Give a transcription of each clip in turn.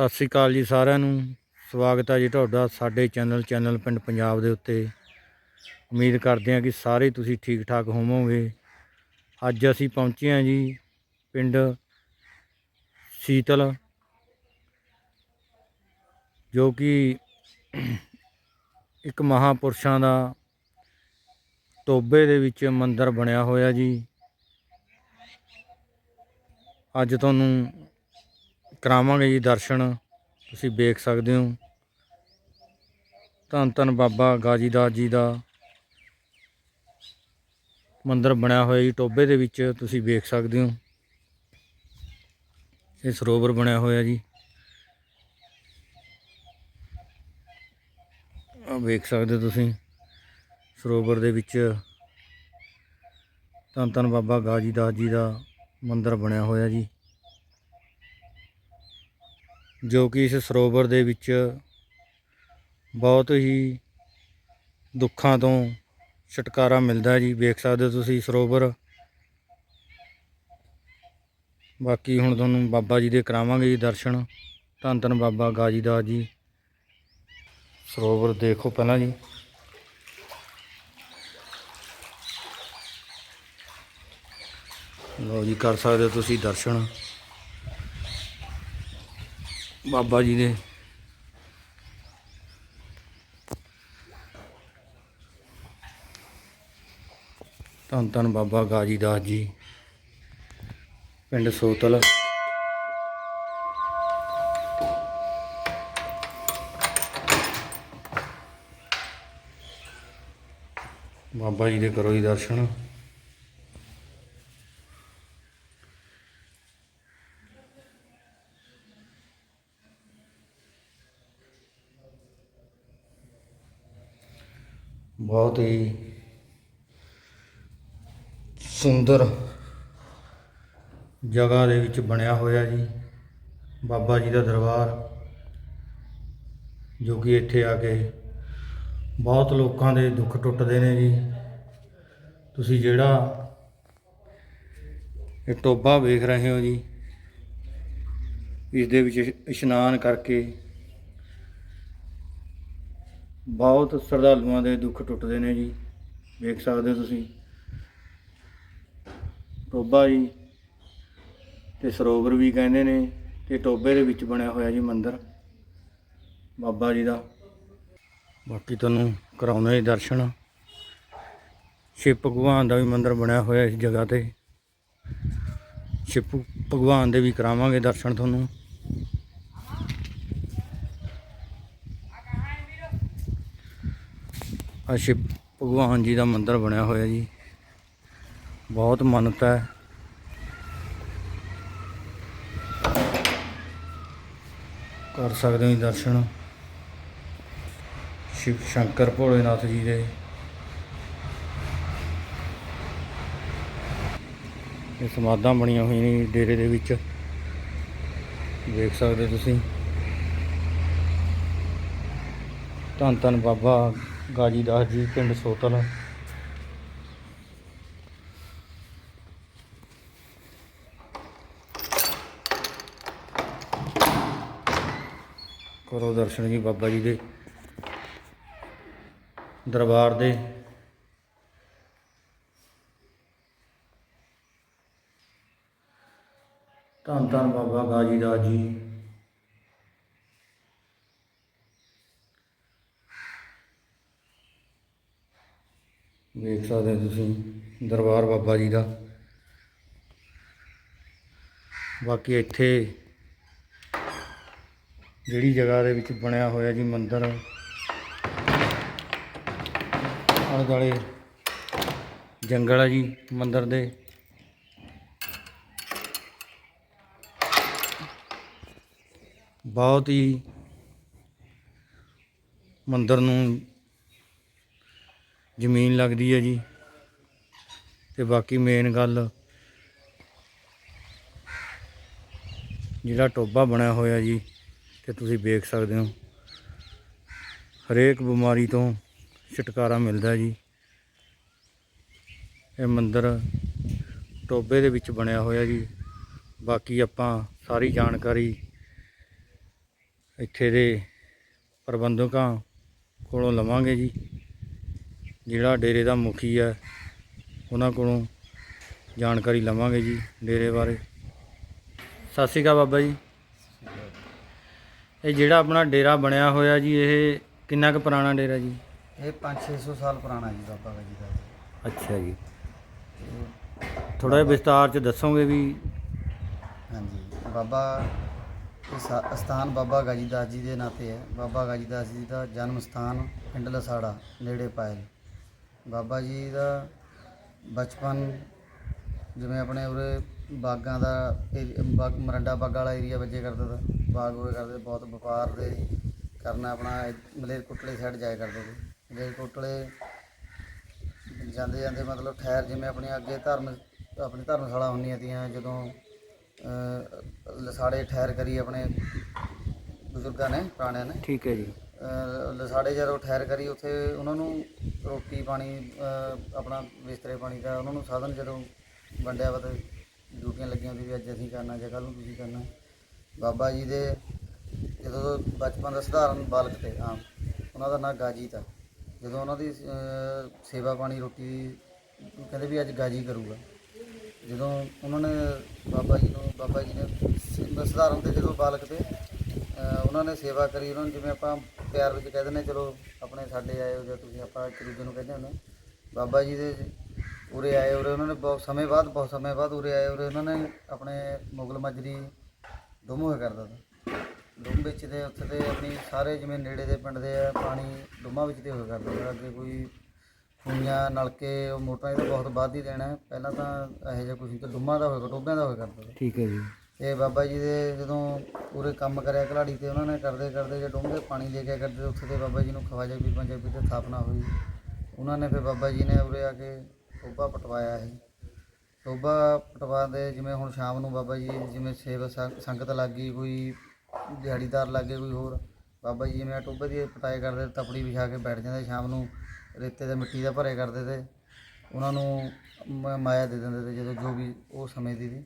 ਸਤਿ ਸ੍ਰੀ ਅਕਾਲ ਜੀ ਸਾਰਿਆਂ ਨੂੰ। ਸਵਾਗਤ ਹੈ ਜੀ ਤੁਹਾਡਾ ਸਾਡੇ ਚੈਨਲ ਚੈਨਲ ਪਿੰਡ ਪੰਜਾਬ ਦੇ ਉੱਤੇ। ਉਮੀਦ ਕਰਦੇ ਹਾਂ ਕਿ ਸਾਰੇ ਤੁਸੀਂ ਠੀਕ ਠਾਕ ਹੋਵੋਗੇ। ਅੱਜ ਅਸੀਂ ਪਹੁੰਚੇ ਹਾਂ ਜੀ ਪਿੰਡ ਸੀਤਲ, ਜੋ ਕਿ ਇੱਕ ਮਹਾਪੁਰਸ਼ਾਂ ਦਾ ਟੋਬੇ ਦੇ ਵਿੱਚ ਮੰਦਿਰ ਬਣਿਆ ਹੋਇਆ ਜੀ। ਅੱਜ ਤੁਹਾਨੂੰ ਕਰਾਵਾਂਗੇ ਜੀ ਦਰਸ਼ਨ, ਤੁਸੀਂ ਵੇਖ ਸਕਦੇ ਹੋ। ਧੰਨ ਧੰਨ ਬਾਬਾ ਗਾਜੀਦਾਸ ਜੀ ਦਾ ਮੰਦਿਰ ਬਣਿਆ ਹੋਇਆ ਜੀ ਟੋਬੇ ਦੇ ਵਿੱਚ ਤੁਸੀਂ ਵੇਖ ਸਕਦੇ ਹੋ। ਇਹ ਸਰੋਵਰ ਬਣਿਆ ਹੋਇਆ ਜੀ। ਆ ਵੇਖ ਸਕਦੇ ਹੋ ਤੁਸੀਂ, ਸਰੋਵਰ ਦੇ ਵਿੱਚ ਧੰਨ ਧੰਨ ਬਾਬਾ ਗਾਜੀਦਾਸ ਜੀ ਦਾ ਮੰਦਿਰ ਬਣਿਆ ਹੋਇਆ ਜੀ। ਜੋ ਕਿ ਇਸ ਸਰੋਵਰ ਦੇ ਵਿੱਚ ਬਹੁਤ ਹੀ ਦੁੱਖਾਂ ਤੋਂ ਛੁਟਕਾਰਾ ਮਿਲਦਾ ਜੀ। ਵੇਖ ਸਕਦੇ ਹੋ ਤੁਸੀਂ ਸਰੋਵਰ। ਬਾਕੀ ਹੁਣ ਤੁਹਾਨੂੰ ਬਾਬਾ ਜੀ ਦੇ ਕਰਾਵਾਂਗੇ ਜੀ ਦਰਸ਼ਨ। ਧੰਨ ਧੰਨ ਬਾਬਾ ਗਾਜੀਦਾਸ ਜੀ। ਸਰੋਵਰ ਦੇਖੋ ਪਹਿਲਾਂ ਜੀ। ਲਓ ਜੀ, ਕਰ ਸਕਦੇ ਹੋ ਤੁਸੀਂ ਦਰਸ਼ਨ। ਬਾਬਾ ਜੀ ਦੇ। ਧੰਨ ਧੰਨ ਬਾਬਾ ਗਾਜੀ ਦਾਸ ਜੀ, ਪਿੰਡ ਸੋਤਲ। ਬਾਬਾ ਜੀ ਦੇ ਕਰੋ ਜੀ ਦਰਸ਼ਨ। ਬਹੁਤ ਹੀ ਸੁੰਦਰ ਜਗ੍ਹਾ ਦੇ ਵਿੱਚ ਬਣਿਆ ਹੋਇਆ ਜੀ, ਬਾਬਾ ਜੀ ਦਾ ਦਰਬਾਰ, ਜੋ ਕਿ ਇੱਥੇ ਆ ਕੇ ਬਹੁਤ ਲੋਕਾਂ ਦੇ ਦੁੱਖ ਟੁੱਟਦੇ ਨੇ ਜੀ। ਤੁਸੀਂ ਜਿਹੜਾ ਇਹ ਟੋਬਾ ਵੇਖ ਰਹੇ ਹੋ ਜੀ, ਇਸ ਦੇ ਵਿੱਚ ਇਸ਼ਨਾਨ ਕਰਕੇ ਬਹੁਤ ਸ਼ਰਧਾਲੂਆਂ ਦੇ ਦੁੱਖ ਟੁੱਟਦੇ ਨੇ ਜੀ, ਵੇਖ ਸਕਦੇ ਹੋ ਤੁਸੀਂ। ਟੋਬਾ ਜੀ ਤੇ ਸਰੋਵਰ ਵੀ ਕਹਿੰਦੇ ਨੇ ਤੇ ਟੋਬੇ ਦੇ ਵਿੱਚ ਬਣਿਆ ਹੋਇਆ ਜੀ ਮੰਦਿਰ, ਬਾਬਾ ਜੀ ਦਾ। ਬਾਕੀ ਤੁਹਾਨੂੰ ਕਰਾਉਂਦੇ ਜੀ ਦਰਸ਼ਨ। ਸ਼ਿਵ ਭਗਵਾਨ ਦਾ ਵੀ ਮੰਦਿਰ ਬਣਿਆ ਹੋਇਆ ਇਸ ਜਗ੍ਹਾ ਤੇ। ਸ਼ਿਵ ਭਗਵਾਨ ਦੇ ਵੀ ਕਰਾਵਾਂਗੇ ਦਰਸ਼ਨ ਤੁਹਾਨੂੰ। ਆ ਸ਼ਿਵ ਭਗਵਾਨ ਜੀ ਦਾ ਮੰਦਿਰ ਬਣਿਆ ਹੋਇਆ ਜੀ। ਬਹੁਤ ਮਾਨਤਾ ਹੈ। ਕਰ ਸਕਦੇ ਹੋ ਜੀ ਦਰਸ਼ਨ। ਸ਼ਿਵ ਸ਼ੰਕਰ ਭੋਲੇਨਾਥ ਜੀ ਦੇ। ਇਹ ਸਮਾਧਾਂ ਬਣੀਆਂ ਹੋਈਆਂ ਨੇ ਡੇਰੇ ਦੇ ਵਿੱਚ। ਦੇਖ ਸਕਦੇ ਤੁਸੀਂ। ਧੰਨ ਧੰਨ ਬਾਬਾ ਗਾਜੀਦਾਸ ਜੀ, ਪਿੰਡ ਸੋਤਲ। ਕਰੋ ਦਰਸ਼ਨ ਜੀ ਬਾਬਾ ਜੀ ਦੇ ਦਰਬਾਰ ਦੇ। ਧੰਨ ਧੰਨ ਬਾਬਾ ਗਾਜੀਦਾਸ ਜੀ। ਵੇਖ ਸਕਦੇ ਹੋ ਤੁਸੀਂ, ਦਰਬਾਰ ਬਾਬਾ ਜੀ ਦਾ। ਬਾਕੀ ਇੱਥੇ ਜਿਹੜੀ ਜਗ੍ਹਾ ਦੇ ਵਿੱਚ ਬਣਿਆ ਹੋਇਆ ਜੀ ਮੰਦਿਰ, ਆਲੇ ਦੁਆਲੇ ਜੰਗਲ ਆ ਜੀ ਮੰਦਿਰ ਦੇ। ਬਹੁਤ ਹੀ ਮੰਦਿਰ ਨੂੰ ਜ਼ਮੀਨ ਲੱਗਦੀ ਹੈ ਜੀ। ਤੇ ਬਾਕੀ ਮੇਨ ਗੱਲ, ਜਿਹੜਾ ਟੋਬਾ ਬਣਿਆ ਹੋਇਆ ਜੀ, ਤੇ ਤੁਸੀਂ ਵੇਖ ਸਕਦੇ ਹੋ। ਹਰੇਕ ਬਿਮਾਰੀ ਤੋਂ ਛੁਟਕਾਰਾ ਮਿਲਦਾ ਜੀ। ਇਹ ਮੰਦਿਰ ਟੋਬੇ ਦੇ ਵਿੱਚ ਬਣਿਆ ਹੋਇਆ ਜੀ। ਬਾਕੀ ਆਪਾਂ ਸਾਰੀ ਜਾਣਕਾਰੀ ਇੱਥੇ ਦੇ ਪ੍ਰਬੰਧਕਾਂ ਕੋਲੋਂ ਲਵਾਂਗੇ ਜੀ। ਜਿਹੜਾ ਡੇਰੇ ਦਾ ਮੁਖੀ ਹੈ ਉਹਨਾਂ ਕੋਲੋਂ ਜਾਣਕਾਰੀ ਲਵਾਂਗੇ ਜੀ ਡੇਰੇ ਬਾਰੇ। ਸਤਿ ਸ਼੍ਰੀ ਅਕਾਲ ਬਾਬਾ ਜੀ। ਇਹ ਜਿਹੜਾ ਆਪਣਾ ਡੇਰਾ ਬਣਿਆ ਹੋਇਆ ਜੀ ਇਹ ਕਿੰਨਾ ਕੁ ਪੁਰਾਣਾ ਡੇਰਾ ਜੀ? ਇਹ 5-600 ਸਾਲ ਪੁਰਾਣਾ ਜੀ ਬਾਬਾ ਜੀ ਦਾ। ਅੱਛਾ ਜੀ। ਥੋੜਾ ਜਿਹਾ ਵਿਸਤਾਰ ਚ ਦੱਸੋਗੇ ਵੀ? ਹਾਂਜੀ ਬਾਬਾ ਇਹ ਸਾ- ਸਥਾਨ ਬਾਬਾ ਗਾਜੀਦਾਸ ਜੀ ਦੇ ਨਾਂ ਤੇ ਹੈ। ਬਾਬਾ ਗਾਜੀਦਾਸ ਜੀ ਦਾ ਜਨਮ ਸਥਾਨ ਪਿੰਡ ਲਸਾੜਾ ਨੇੜੇ ਪਾਇਲ ਬਾਬਾ ਜੀ ਦਾ ਬਚਪਨ, ਜਿਵੇਂ ਆਪਣੇ ਉਰੇ ਬਾਗਾਂ ਦਾ ਏਰੀ- ਬਾਗ, ਮਰੰਡਾ ਬਾਗਾਂ ਵਾਲਾ ਏਰੀਆ ਵੱਜੇ ਕਰਦਾ ਤਾ ਬਾਗ ਉਰੇ ਕਰਦੇ ਬਹੁਤ ਵਪਾਰ ਦੇ ਕਰਨਾ ਆਪਣਾ ਮਲੇਰਕੁਟਲੇ ਸਾਈਡ ਜਾਇਆ ਕਰਦੇ ਸੀ। ਮਲੇਰਕੁੱਟਲੇ ਜਾਂਦੇ ਜਾਂਦੇ ਮਤਲਬ ਠਹਿਰ, ਜਿਵੇਂ ਆਪਣੇ ਅੱਗੇ ਧਰਮ, ਆਪਣੀ ਧਰਮਸ਼ਾਲਾ ਹੁੰਦੀਆਂ ਤੀਆਂ, ਜਦੋਂ ਲਸਾੜੇ ਠਹਿਰ ਕਰੀ ਆਪਣੇ ਬਜ਼ੁਰਗਾਂ ਨੇ, ਪੁਰਾਣਿਆਂ ਨੇ। ਠੀਕ ਹੈ ਜੀ। ਲਸਾੜੇ ਜਦੋਂ ਠਹਿਰ ਕਰੀ ਉੱਥੇ ਉਹਨਾਂ ਨੂੰ ਰੋਟੀ ਪਾਣੀ ਆਪਣਾ ਬਿਸਤਰੇ ਪਾਣੀ ਦਾ ਉਹਨਾਂ ਨੂੰ ਸਾਧਨ ਜਦੋਂ ਵੰਡਿਆ ਵਾ ਤਾਂ ਡਿਊਟੀਆਂ ਲੱਗੀਆਂ ਵੀ ਅੱਜ ਅਸੀਂ ਕਰਨਾ ਜਾਂ ਕੱਲ੍ਹ ਨੂੰ ਤੁਸੀਂ ਕਰਨਾ। ਬਾਬਾ ਜੀ ਦੇ ਜਦੋਂ ਬਚਪਨ ਦਾ ਸਧਾਰਨ ਬਾਲਕ ਤੇ, ਹਾਂ, ਉਹਨਾਂ ਦਾ ਨਾਂ ਗਾਜੀ ਤਾ। ਜਦੋਂ ਉਹਨਾਂ ਦੀ ਸੇਵਾ ਪਾਣੀ ਰੋਟੀ ਕਹਿੰਦੇ ਵੀ ਅੱਜ ਗਾਜੀ ਕਰੂਗਾ। ਜਦੋਂ ਉਹਨਾਂ ਨੇ ਬਾਬਾ ਜੀ ਨੂੰ, ਬਾਬਾ ਜੀ ਨੇ ਸਧਾਰਨ ਤੇ ਜਦੋਂ ਬਾਲਕ ਤੇ ਉਹਨਾਂ ਨੇ ਸੇਵਾ ਕਰੀ, ਉਹਨਾਂ ਨੂੰ ਜਿਵੇਂ ਆਪਾਂ ਪਿਆਰ ਵਿੱਚ ਕਹਿ ਦਿੰਦੇ ਚਲੋ ਆਪਣੇ ਸਾਡੇ ਆਏ ਹੋ ਜਾਂ ਤੁਸੀਂ ਆਪਾਂ ਇੱਕ ਦੂਜੇ ਨੂੰ ਕਹਿੰਦੇ ਹੁੰਦੇ ਬਾਬਾ ਜੀ ਦੇ ਉਰੇ ਆਏ ਉਰੇ, ਉਹਨਾਂ ਨੇ ਬਹੁਤ ਸਮੇਂ ਬਾਅਦ, ਬਹੁਤ ਸਮੇਂ ਬਾਅਦ ਉਰੇ ਆਏ ਉਰੇ, ਉਹਨਾਂ ਨੇ ਆਪਣੇ ਮੁਗਲ ਮਜਰੀ ਡੁੰਮ ਹੋਇਆ ਕਰਦਾ ਤਾ ਡੁੰਮ ਵਿੱਚ ਤੇ ਉੱਥੇ ਦੇ ਆਪਣੀ ਸਾਰੇ ਜਿਵੇਂ ਨੇੜੇ ਦੇ ਪਿੰਡ ਦੇ ਆ, ਪਾਣੀ ਡੁੰਮਾਂ ਵਿੱਚ ਤੇ ਹੋਇਆ ਕਰਦਾ ਤਾ ਅੱਗੇ ਕੋਈ ਖੂਹੀਆਂ, ਨਲਕੇ, ਉਹ ਮੋਟਰਾਂ ਇਹ ਤਾਂ ਬਹੁਤ ਬਾਅਦ ਹੀ ਦੇਣਾ ਪਹਿਲਾਂ ਤਾਂ ਇਹੋ ਜਿਹਾ ਕੁਝ ਨਹੀਂ ਦਾ ਹੋਇਆ ਟੋਬਿਆਂ ਦਾ ਹੋਇਆ ਕਰਦਾ ਠੀਕ ਹੈ ਜੀ। ਤੇ ਬਾਬਾ ਜੀ ਦੇ ਜਦੋਂ ਪੂਰੇ ਕੰਮ ਕਰਿਆ ਕਲਾੜੀ ਤੇ ਉਹਨਾਂ ਨੇ ਕਰਦੇ ਕਰਦੇ ਜੇ ਡੂੰਘੇ ਪਾਣੀ ਲੈ ਕੇ ਕਰਦੇ ਉੱਥੇ ਤੇ ਬਾਬਾ ਜੀ ਨੂੰ ਖਵਾਜਾ ਪੀਰ ਪੰਜਾਬੀ ਤੇ ਸਥਾਪਨਾ ਹੋਈ। ਉਹਨਾਂ ਨੇ ਫਿਰ ਬਾਬਾ ਜੀ ਨੇ ਉਰੇ ਆ ਕੇ ਟੋਬਾ ਪਟਵਾਇਆ ਇਹ ਸੋਭਾ ਪਟਵਾ ਦੇ ਜਿਵੇਂ ਹੁਣ ਸ਼ਾਮ ਨੂੰ ਬਾਬਾ ਜੀ ਜਿਵੇਂ ਸੇਵਾ ਸੰਗਤ ਲੱਗ ਗਈ ਕੋਈ ਦਿਹਾੜੀਦਾਰ ਲੱਗ ਗਏ ਕੋਈ ਹੋਰ, ਬਾਬਾ ਜੀ ਜਿਵੇਂ ਟੋਭੇ ਦੀ ਪਟਾਈ ਕਰਦੇ ਤਪੜੀ ਵਿਛਾ ਕੇ ਬੈਠ ਜਾਂਦੇ ਸ਼ਾਮ ਨੂੰ, ਰੇਤੇ ਤੇ ਮਿੱਟੀ ਦਾ ਭਰੇ ਕਰਦੇ ਤੇ। ਉਹਨਾਂ ਨੂੰ ਮ- ਮਾਇਆ ਦੇ ਦਿੰਦੇ ਤੇ ਜਦੋਂ ਜੋ ਵੀ ਉਹ ਸਮੇਂ ਦੀ ਸੀ।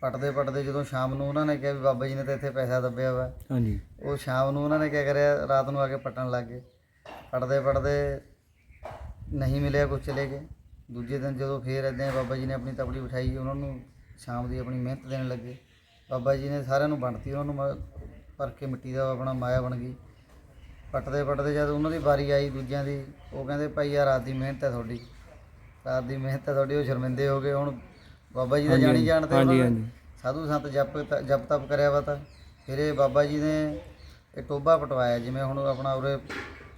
ਪਟਦੇ ਪਟਦੇ ਜਦੋਂ ਸ਼ਾਮ ਨੂੰ ਉਹਨਾਂ ਨੇ ਕਿਹਾ ਵੀ ਬਾਬਾ ਜੀ ਨੇ ਤਾਂ ਇੱਥੇ ਪੈਸਾ ਦੱਬਿਆ ਵਾ। ਹਾਂਜੀ। ਉਹ ਸ਼ਾਮ ਨੂੰ ਉਹਨਾਂ ਨੇ ਕੀ ਕਰਿਆ ਰਾਤ ਨੂੰ ਆ ਕੇ ਪਟਣ ਲੱਗ ਗਏ। ਪਟਦੇ ਪਟਦੇ ਨਹੀਂ ਮਿਲਿਆ ਕੁਝ ਚਲੇ ਗਏ ਦੂਜੇ ਦਿਨ ਜਦੋਂ ਫੇਰ ਇਦਾਂ ਬਾਬਾ ਜੀ ਨੇ ਆਪਣੀ ਤਪੜੀ ਬਿਠਾਈ ਉਹਨਾਂ ਨੂੰ ਸ਼ਾਮ ਦੀ ਆਪਣੀ ਮਿਹਨਤ ਦੇਣ ਲੱਗੇ। ਬਾਬਾ ਜੀ ਨੇ ਸਾਰਿਆਂ ਨੂੰ ਵੰਡਤੀ ਉਹਨਾਂ ਨੂੰ ਭਰ ਕੇ ਮਿੱਟੀ ਦਾ ਆਪਣਾ ਮਾਇਆ ਬਣ ਗਈ। ਪਟਦੇ ਪਟਦੇ ਜਦ ਉਹਨਾਂ ਦੀ ਵਾਰੀ ਆਈ ਦੂਜਿਆਂ ਦੀ ਉਹ ਕਹਿੰਦੇ ਭਾਈ ਯਾਰ ਰਾਤ ਦੀ ਮਿਹਨਤ ਹੈ ਤੁਹਾਡੀ। ਰਾਤ ਦੀ ਮਿਹਨਤ ਹੈ ਤੁਹਾਡੀ ਉਹ ਸ਼ਰਮਿੰਦੇ ਹੋ ਗਏ ਹੁਣ ਬਾਬਾ ਜੀ ਦਾ ਹਾਂਜੀ, ਜਾਣੀ ਜਾਣਦੇ ਹਾਂਜੀ, ਉਹਨਾਂ ਨੇ। ਹਾਂਜੀ। ਸਾਧੂ ਸੰਤ ਜਪ ਤ- ਜਪ ਤਪ ਕਰਿਆ ਵਾ ਤਾਂ। ਫਿਰ ਇਹ ਬਾਬਾ ਜੀ ਨੇ ਇਹ ਟੋਬਾ ਪਟਵਾਇਆ ਜਿਵੇਂ ਹੁਣ ਆਪਣਾ ਉਰੇ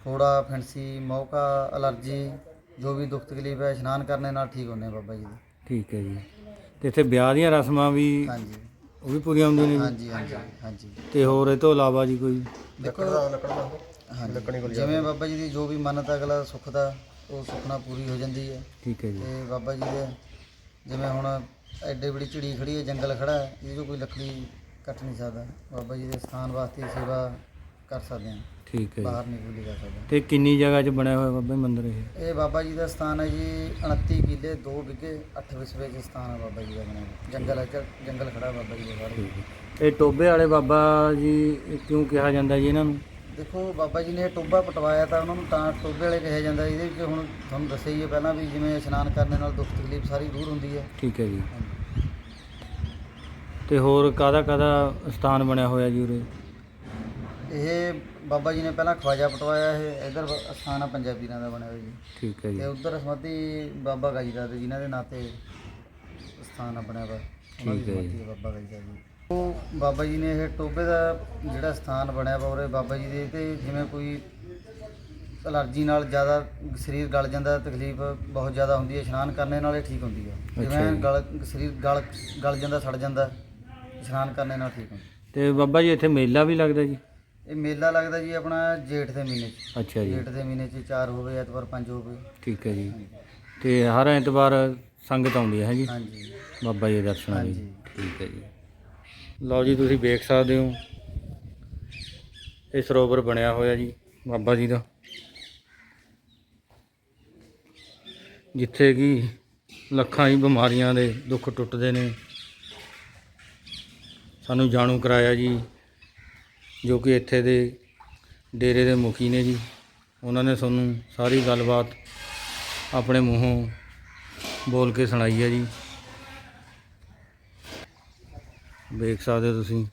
ਫੋੜਾ ਫੈਂਸੀ ਮੌਕਾ ਅਲਰਜੀ ਜੋ ਵੀ ਦੁੱਖ ਤਕਲੀਫ ਹੈ ਇਸ਼ਨਾਨ ਕਰਨੇ ਨਾਲ ਠੀਕ ਹੁੰਦੇ ਆ ਬਾਬਾ ਜੀ ਦੇ। ਠੀਕ ਹੈ ਜੀ। ਤੇ ਇੱਥੇ ਵਿਆਹ ਦੀਆਂ ਰਸਮਾਂ ਵੀ ਹਾਂਜੀ। ਉਹ ਵੀ ਪੂਰੀਆਂ ਹੁੰਦੀਆਂ ਨੇ ਜੀ? ਹਾਂਜੀ ਹਾਂਜੀ ਹਾਂਜੀ। ਤੇ ਹੋਰ ਇਹ ਤੋਂ ਇਲਾਵਾ ਜੀ ਕੋਈ? ਦੇਖੋ ਹਾਂਜੀ। ਜਿਵੇਂ ਬਾਬਾ ਜੀ ਦੀ ਜੋ ਵੀ ਮੰਨਤ ਅਗਲਾ ਸੁੱਖ ਦਾ ਉਹ ਸੁਖਨਾ ਪੂਰੀ ਹੋ ਜਾਂਦੀ ਹੈ। ਠੀਕ ਹੈ ਜੀ। ਤੇ ਬਾਬਾ ਜੀ ਦੇ ਜਿਵੇਂ ਹੁਣ ਐਡੇ ਬੜੀ ਝਿੜੀ ਖੜੀ ਹੈ ਜੰਗਲ ਖੜਾ ਹੈ ਇਹ ਜੋ ਕੋਈ ਲੱਕੜੀ ਕੱਟ ਨਹੀਂ ਸਕਦਾ। ਬਾਬਾ ਜੀ ਦੇ ਸਥਾਨ ਵਾਸਤੇ ਸੇਵਾ ਕਰ ਸਕਦੇ ਹਾਂ। ਠੀਕ ਹੈ ਬਾਹਰ ਜੀ ਨਹੀਂ ਕੋਈ ਜਾ ਸਕਦਾ। ਤੇ ਕਿੰਨੀ ਜਗ੍ਹਾ 'ਚ ਬਣਿਆ ਹੋਇਆ ਬਾਬਾ ਜੀ ਮੰਦਿਰ ਇਹ? ਇਹ ਬਾਬਾ ਜੀ ਦਾ ਸਥਾਨ ਹੈ ਜੀ 29 ਕਿੱਲੇ 2 ਵਿਗੇ 8 ਵਿਸਵੇ ਦੇ ਸਥਾਨ ਹੈ ਬਾਬਾ ਜੀ ਦਾ ਬਣਿਆ ਹੋਇਆ। ਜੰਗਲ ਹੈ ਚ- ਜੰਗਲ ਖੜਾ ਬਾਬਾ ਜੀ ਦੇ ਬਾਹਰ ਇਹ ਟੋਬੇ ਵਾਲੇ ਬਾਬਾ ਜੀ ਇਹ ਕਿਉਂ ਕਿਹਾ ਜਾਂਦਾ ਜੀ ਇਹਨਾਂ ਨੂੰ? ਦੇਖੋ ਬਾਬਾ ਜੀ ਨੇ ਇਹ ਟੋਬਾ ਪਟਵਾਇਆ ਤਾਂ ਉਹਨਾਂ ਨੂੰ ਤਾਂ ਟੋਬੇ ਵਾਲੇ ਕਿਹਾ ਜਾਂਦਾ ਇਹਦੇ ਵਿੱਚ ਹੁਣ ਤੁਹਾਨੂੰ ਦੱਸਿਆ ਹੀ ਹੈ ਪਹਿਲਾਂ ਵੀ ਜਿਵੇਂ ਇਸ਼ਨਾਨ ਕਰਨ ਨਾਲ ਦੁੱਖ ਤਕਲੀਫ ਸਾਰੀ ਦੂਰ ਹੁੰਦੀ ਹੈ। ਠੀਕ ਹੈ ਜੀ। ਤੇ ਹੋਰ ਕਾਦਾ ਕਾਦਾ ਸਥਾਨ ਬਣਿਆ ਹੋਇਆ ਜੀ ਉਰੇ? ਇਹ ਬਾਬਾ ਜੀ ਨੇ ਪਹਿਲਾਂ ਖਵਾਜਾ ਪਟਵਾਇਆ ਇਹ ਇਧਰ ਸਥਾਨ ਆ ਪੰਜਾਬੀਆਂ ਦਾ ਬਣਿਆ ਹੋਇਆ ਜੀ। ਠੀਕ ਹੈ ਜੀ। ਤੇ ਉਧਰ ਸਮਤੀ ਬਾਬਾ ਗਾਜੀ ਦਾ ਤੇ ਜਿਨ੍ਹਾਂ ਦੇ ਨਾਂ ਤੇ ਸਥਾਨ ਆ ਬਣਿਆ ਉਹਨਾਂ ਦੀ ਠੀਕ ਹੈ ਜੀ। ਸਮੱਧੀ ਬਾਬਾ ਗਾਜੀ ਦਾ ਜੀ। ਬਾਬਾ ਜੀ ਨੇ ਇਹ ਟੋਬੇ ਦਾ ਜਿਹੜਾ ਸਥਾਨ ਬਣਿਆ ਉਰੇ ਬਾਬਾ ਜੀ ਦੇ ਤੇ ਜਿਵੇਂ ਕੋਈ ਅਲਰਜੀ ਨਾਲ ਜ਼ਿਆਦਾ ਸਰੀਰ ਗਲ ਜਾਂਦਾ ਤਕਲੀਫ ਬਹੁਤ ਜ਼ਿਆਦਾ ਹੁੰਦੀ ਹੈ ਇਸ਼ਨਾਨ ਕਰਨੇ ਨਾਲ ਇਹ ਠੀਕ ਹੁੰਦੀ ਹੈ ਜਿਵੇਂ। ਗਲ ਸਰੀਰ ਗਲ ਗਲ ਜਾਂਦਾ ਸੜ ਜਾਂਦਾ ਇਸ਼ਨਾਨ ਕਰਨੇ ਨਾਲ ਠੀਕ ਹੁੰਦਾ। ਤੇ ਬਾਬਾ ਜੀ ਇੱਥੇ ਮੇਲਾ ਵੀ ਲੱਗਦਾ ਜੀ? ਇਹ ਮੇਲਾ ਲੱਗਦਾ ਜੀ ਆਪਣਾ ਜੇਠ ਦੇ ਮਹੀਨੇ 'ਚ। ਅੱਛਾ ਜੀ। ਜੇਠ ਦੇ ਮਹੀਨੇ 'ਚ 4 ਹੋਵੇ ਐਤਵਾਰ 5 ਹੋਵੇ। ਠੀਕ ਹੈ ਜੀ। ਤੇ ਹਰ ਐਤਵਾਰ ਸੰਗਤ ਆਉਂਦੀ ਹੈ ਜੀ? ਹਾਂਜੀ। ਬਾਬਾ ਜੀ ਦੇ ਦਰਸ਼ਨਾਂ ਲਈ। ਠੀਕ ਹੈ ਜੀ। ਲਓ ਜੀ, ਤੁਸੀਂ ਵੇਖ ਸਕਦੇ ਹੋ। ਇਹ ਸਰੋਵਰ ਬਣਿਆ ਹੋਇਆ ਜੀ, ਬਾਬਾ ਜੀ ਦਾ। ਜਿੱਥੇ ਕਿ ਲੱਖਾਂ ਹੀ ਬਿਮਾਰੀਆਂ ਦੇ ਦੁੱਖ ਟੁੱਟਦੇ ਨੇ। ਸਾਨੂੰ ਜਾਣੂ ਕਰਾਇਆ ਜੀ, ਜੋ ਕਿ ਇੱਥੇ ਦੇ ਡੇਰੇ ਦੇ ਮੁਖੀ ਨੇ ਜੀ। ਉਹਨਾਂ ਨੇ ਸਾਨੂੰ ਸਾਰੀ ਗੱਲਬਾਤ ਆਪਣੇ ਮੂੰਹੋਂ ਬੋਲ ਕੇ ਸੁਣਾਈ ਹੈ ਜੀ। ਵੇਖ ਸਕਦੇ ਹੋ ਤੁਸੀਂ।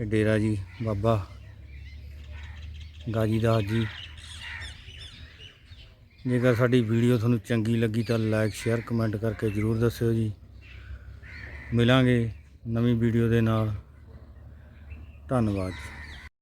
ਇਹ ਡੇਰਾ ਜੀ, ਬਾਬਾ ਗਾਜੀ ਦਾਸ ਜੀ। ਜੇਕਰ ਸਾਡੀ ਵੀਡੀਓ ਤੁਹਾਨੂੰ ਚੰਗੀ ਲੱਗੀ ਤਾਂ ਲਾਈਕ, ਸ਼ੇਅਰ, ਕਮੈਂਟ ਕਰਕੇ ਜਰੂਰ ਦੱਸਿਓ ਜੀ। ਮਿਲਾਂਗੇ ਨਵੀਂ ਵੀਡੀਓ ਦੇ ਨਾਲ। ਧੰਨਵਾਦ। ਜੀ